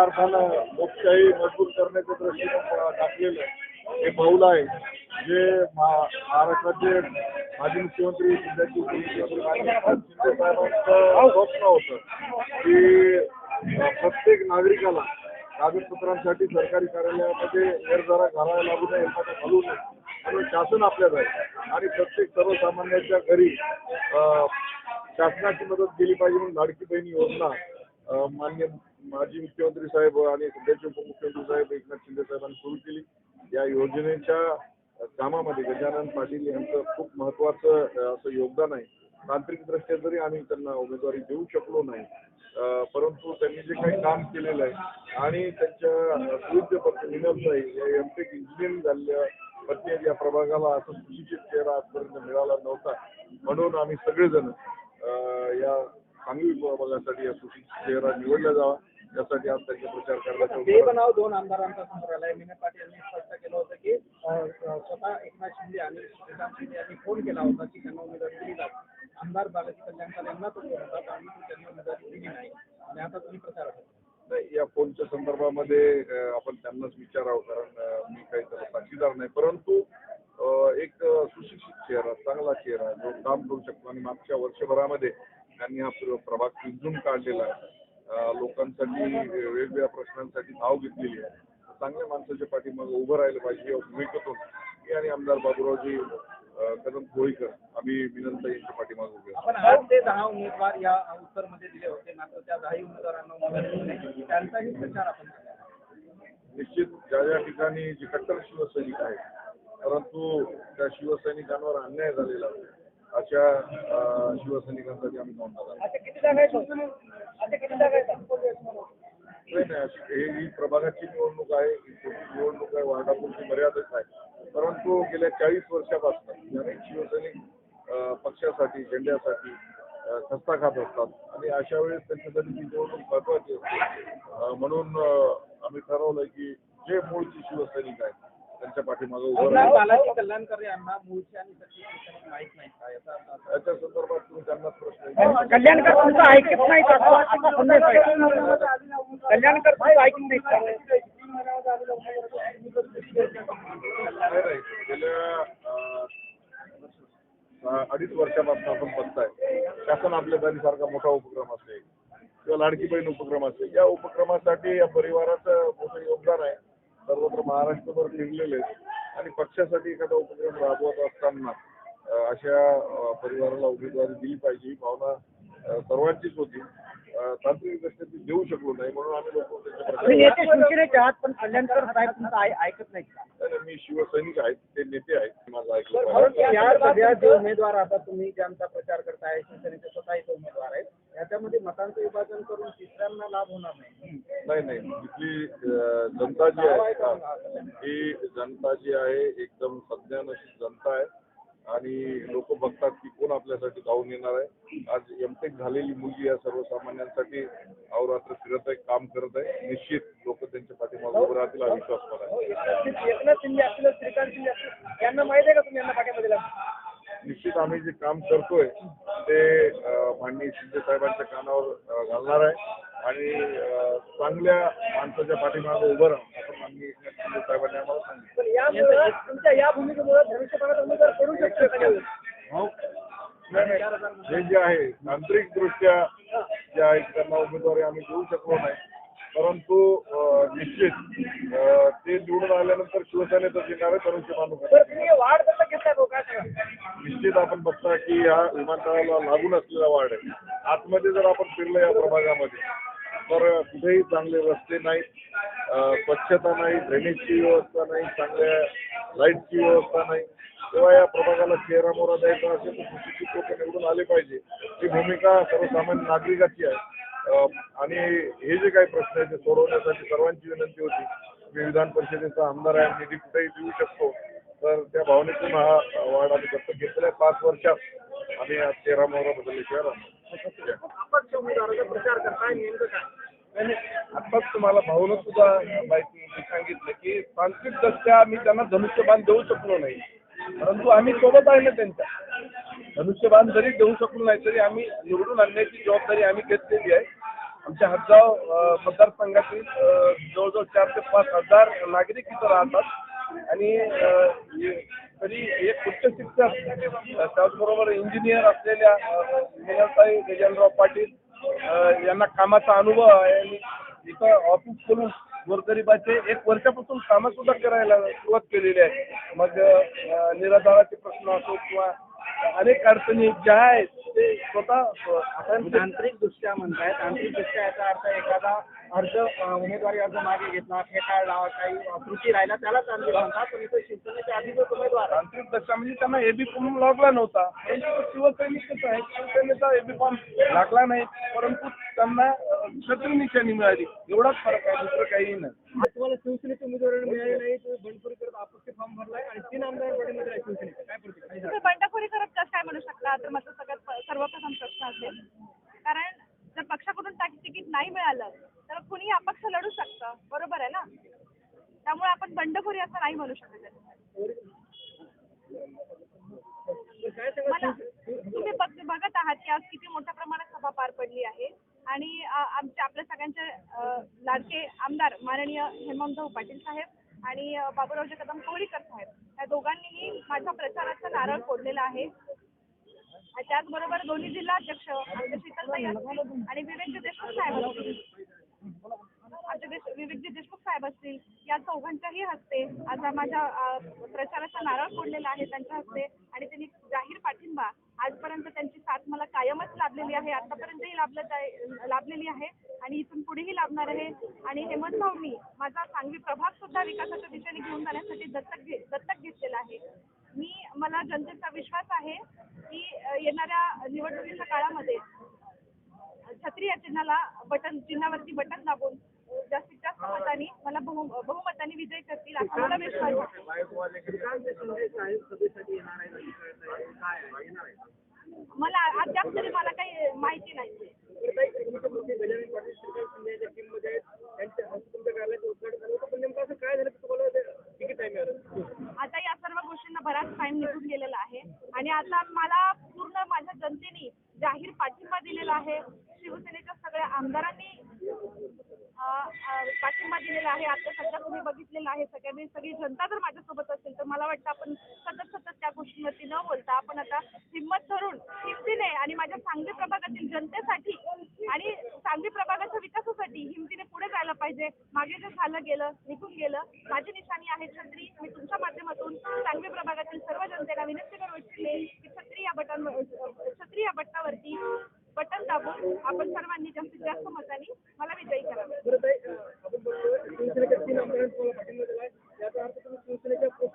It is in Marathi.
खऱ्या अर्थानं लोकशाही मजबूत करण्याच्या दृष्टीनं टाकलेलं हे पाऊल आहे. जे महाराष्ट्राचे माजी मुख्यमंत्री सध्याचे शिंदे साहेबांचं स्वप्न होतं की प्रत्येक नागरिकाला कागदपत्रांसाठी सरकारी कार्यालयामध्ये निर्धारा घालायला लागू नये एखादा घालू नये म्हणून शासन आपल्यात आहे. आणि प्रत्येक सर्वसामान्याच्या घरी शासनाची मदत केली पाहिजे म्हणून लाडकी बहिणी योजना अं, मान्य माजी मुख्यमंत्री साहेब आणि सध्याचे उपमुख्यमंत्री साहेब एकनाथ शिंदे साहेबांनी सुरू केली. या योजनेच्या कामामध्ये गजानन पाटील यांचं खूप महत्वाचं असं योगदान आहे. तांत्रिकदृष्ट्या जरी आम्ही त्यांना उमेदवारी देऊ शकलो नाही. परंतु त्यांनी जे काही काम केलेलं आहे आणि त्यांच्या सुविद्य पत्र विनमताई या एमटेक इंजिनिअरिंग झालेल्या पत्नी या प्रभागाला असं सुशिक्षित चेहरा आजपर्यंत मिळाला नव्हता. म्हणून आम्ही सगळेजण या सांगली प्रभागासाठी या सुशिक्षित चेहरा निवडला जावा. यासाठी आज त्यांचा प्रचार ते बनाव दोन आमदारांचा समोर आलाय मीना पाटील यांनी स्पष्ट केलं होतं की अ, स्वतः एकनाथ शिंदे आणि श्रीकांत शिंदे यांनी फोन केला होता की त्यांना उमेदवारी दिली जावी आमदार बालाजी कल्याणकर यांना तो फोन होता आणि त्यांनी उमेदवारी दिली नाही. आणि आता तुम्ही प्रचार करता नाही, या फोनच्या संदर्भामध्ये अं, आपण त्यांनाच विचारावं कारण अं, मी काही त्याला साक्षीदार नाही. परंतु अं, एक अं, सुशिक्षित चेहरा चांगला चेहरा जो काम करू शकतो. आणि मागच्या वर्षभरामध्ये त्यांनी हा प्र- प्रभाग पिंजून काढलेला आहे. लोकांसाठी वेगवेगळ्या प्रश्नांसाठी धाव घेतलेली आहे चांगल्या माणसाच्या पाठीमागे उभं राहिलं पाहिजे भूमिकेतून मी आणि आमदार बाबुरावजी कदम कोळीकर आम्ही विनंत यांच्या पाठीमागे उभे. आपण आठ ते दहा उमेदवार या उत्तरमध्ये दिले होते मात्र त्या दहाही उमेदवारांना उमेदवारी दिली नाही. त्यांचाही प्रचार आपण केला. निश्चित ज्या ज्या ठिकाणी जे कट्टर शिवसैनिक आहेत परंतु त्या शिवसैनिकांवर अन्याय झालेला आहे, अशा अं, शिवसैनिकांसाठी आम्ही आहोत. आता किती जागा आहेत हे ही प्रभागाची निवडणूक आहे ही छोटी निवडणूक आहे वार्डापुरती मर्यादित आहे. परंतु गेल्या चाळीस वर्षापासून अनेक शिवसैनिक पक्षासाठी झेंड्यासाठी खस्ता खात असतात आणि अशा वेळेस त्यांच्यासाठी ही निवडणूक महत्वाची असते. म्हणून आम्ही ठरवलंय की जे मूळचे शिवसैनिक आहेत त्यांच्या पाठीमागे उभं राहू बालाजी कल्याणकर यांना मूळचे आणि सचिव माहीत नाही का याचा अर्थ असा. त्याच्या संदर्भात तुम्ही त्यांना प्रश्न विचारा. कल्याणकर तुमचं ऐकत नाही का? आहे कल्याणकर तुमचं ऐकत नाही का? नाही नाही. गेल्या अं, अं, अडीच वर्षापासून आपण बघताय. शासन आपल्या दारीसारखा मोठा उपक्रम असेल किंवा लाडकी बहीण उपक्रम असेल. या उपक्रमासाठी या परिवाराचं मोठं योगदान आहे. सर्वत्र महाराष्ट्रभर फिरलेले आहेत. आणि पक्षासाठी एखादा उपक्रम राबवत असताना अशा परिवाराला उमेदवारी दिली पाहिजे ही भावना सर्वांचीच होती. तांत्रिकदृष्ट्या ती देऊ शकलो नाही म्हणून आम्ही लोक त्यांच्या पण कल्याणकर साहेब तुमचं ऐकत नाही मी शिवसैनिक आहेत ते नेते आहेत माझं ऐकलं सध्या जे उमेदवार आता तुम्ही ज्यांचा प्रचार करताय शिवसेनेचे स्वतःचे उमेदवार आहेत. याच्यामध्ये मतांचं विभाजन करून तिसऱ्यांना लाभ होणार नाही. नाही नाही. इथली अं, जनता जी आहे ही. जनता जी आहे एकदम सज्ञान अशी जनता आहे. आणि लोक बघतात की कोण आपल्यासाठी धावून येणार आहे. आज एमटेक झालेली मुलगी या सर्वसामान्यांसाठी अवरात्र फिरत आहे काम करत आहे. निश्चित लोक त्यांच्या पाठीमागे उभं राहतील हा विश्वास मला आहे. एकनाथ शिंदे असतील श्रीकांत शिंदे असतील यांना माहिती आहे का तुम्ही यांना दिला? निश्चित आम्ही जे काम करतोय ते माननीय शिंदे साहेबांच्या कानावर घालणार आहे. आणि चांगल्या माणसाच्या पाठीमागे उभं राहून असं माननीय एकनाथ शिंदे साहेबांनी आम्हाला सांगितलं. पण यामुळे तुमच्या या भूमिकेमुळे भविष्यकाळात उमेदवार करू शकतो हो. हे जे आहे तांत्रिक दृष्ट्या जे आहे त्यांना उमेदवारी आम्ही देऊ शकलो नाही. परंतु निश्चित ते निवडून आल्यानंतर शिवसेनेतच येणार आहे तर तुम्ही वाढ कसं सांगा निश्चित आपण बघता की या विमानतळाला लागून असलेला वार्ड आहे. आतमध्ये जर आपण फिरलो या प्रभागामध्ये तर कुठेही चांगले रस्ते नाहीत स्वच्छता नाही ड्रेनेजची व्यवस्था नाही चांगल्या लाईटची व्यवस्था नाही. तेव्हा या प्रभागाला चेहरा मोहरा द्यायचा असेल तर सुशिक्षित लोक निवडून आले पाहिजे. ही भूमिका सर्वसामान्य नागरिकाची आहे. आणि हे जे काही प्रश्न आहेत ते सोडवण्यासाठी सर्वांची विनंती होती. मी विधान परिषदेचा आमदार आहे निधी कुठेही देऊ शकतो. तर त्या भावनेतून हा वार्ड आम्ही दत्तक घेतलेला पाच वर्षात आम्ही आज तेरा मोहरा बदलल्याशिवाय राहणार आताच तुम्हाला भाऊन सुद्धा माहिती सांगितलं की तांत्रिक दृष्ट्या आम्ही त्यांना धनुष्यबाण देऊ शकलो नाही. परंतु आम्ही सोबत आहे ना त्यांच्या. धनुष्यबाण जरी देऊ शकलो नाही तरी आम्ही निवडून आणण्याची जबाबदारी आम्ही घेतलेली आहे. आमच्या हदगाव मतदारसंघातील जवळजवळ चार ते पाच हजार नागरिक इथं राहतात. आणि तरी एक उच्च शिक्षक त्याचबरोबर इंजिनियर असलेल्या अ, गजानराव पाटील यांना कामाचा अनुभव आहे. आणि इथं ऑफिस खोलून गोरगरिबाचे एक वर्षापासून कामं सुद्धा करायला सुरुवात केलेली आहे. मग निराधाराचे प्रश्न असो किंवा अनेक अडचणी ज्या आहेत ते स्वतः आपण तांत्रिक दृष्ट्या म्हणताय तांत्रिक दृष्ट्या याचा अर्थ एखादा अर्ज उमेदवारी अर्ज मागे घेतला फेटाळला काही त्रुटी राहिला त्याला तांत्रिक म्हणतात. पण इथं शिवसेनेच्या आधीच उमेदवार. तांत्रिक दशा म्हणजे त्यांना एबी फॉर्म लागला नव्हता. शिवसैनिकच आहे. शिवसेनेचा एबी फॉर्म लागला नाही. परंतु त्यांना निशाणी मिळाली. एवढाच फरक आहे. दुसरं काही नाही. तुम्हाला शिवसेनेची उमेदवारी मिळाली नाही. तुम्ही बंडखोरी करत अपक्ष फॉर्म भरलाय आणि तीन आमदार पाठीमध्ये आहे शिवसेनेचे. काय प्रतिक्रिया तुम्ही बंडखोरी करत कसं काय म्हणू शकता? तर माझा सगळ्यात सर्वप्रथम प्रश्न असेल. कारण जर पक्षाकडून ता- तिकीट नाही मिळालं कुणीही अपक्ष लढू शकतं. बरोबर आहे ना? त्यामुळे आपण बंडखोरी असं नाही म्हणू शकत मला तुम्ही बघत आहात की आज किती मोठ्या प्रमाणात सभा पार पडली आहे. आणि आमच्या आपल्या सगळ्यांचे लाडके आमदार माननीय हेमंतभाऊ पाटील साहेब आणि अ, कदम कोळीकर साहेब या दोघांनीही माझ्या प्रचाराचा नारळ फोडलेला आहे. त्याचबरोबर दोन्ही जिल्हा अध्यक्ष आमचे शीतलताई आणि विवेक देशमुख साहेब असतील आमचे देश विवेकजी देशमुख साहेब असतील या चौघांच्याही माझा माझ्या प्रचाराचा नारळ फोडलेला आहे त्यांच्या हस्ते आणि त्यांनी जाहीर पाठिंबा आजपर्यंत त्यांची साथ मला कायमच लाभलेली आहे आतापर्यंतही लाभलं लाभलेली आहे आणि इथून पुढेही लाभणार आहे. आणि हेमंत भाऊनी माझा सांगवी प्रभाग सुद्धा विकासाच्या दिशेने घेऊन जाण्यासाठी दत्तक घे दत्तक घेतलेला आहे. मी मला जनतेचा विश्वास आहे की येणाऱ्या निवडणुकीच्या काळामध्ये छत्री या चिन्हाला बटन चिन्हावरती बटन दाबून मतांनी मला बहु बहुमतांनी विजय करतील असा मला विश्वास आहे. मला अद्याप तरी मला काही माहिती नाही. आता या सर्व गोष्टींना बराच टाइम निघून गेलेला आहे. आणि आता मला पूर्ण माझ्या जनतेने जाहीर पाठिंबा दिलेला आहे शिवसेनेच्या सगळ्या आमदारांनी अ, अ, आणि आता सध्या तुम्ही बघितलेलं आहे सगळ्यांनी सगळी जनता जर माझ्यासोबत असेल तर मला वाटतं आपण सतत सतत त्या गोष्टींवरती न बोलता आपण आता हिंमत धरून हिमतीने आणि माझ्या सांगली प्रभागातील जनतेसाठी आणि सांगली प्रभागाच्या विकासासाठी हिमतीने पुढे जायला पाहिजे. मागे जे झालं गेलं निघून गेलं माझी निशाणी आहे छत्री मी ഗ്രൂപ്പിലേക്ക്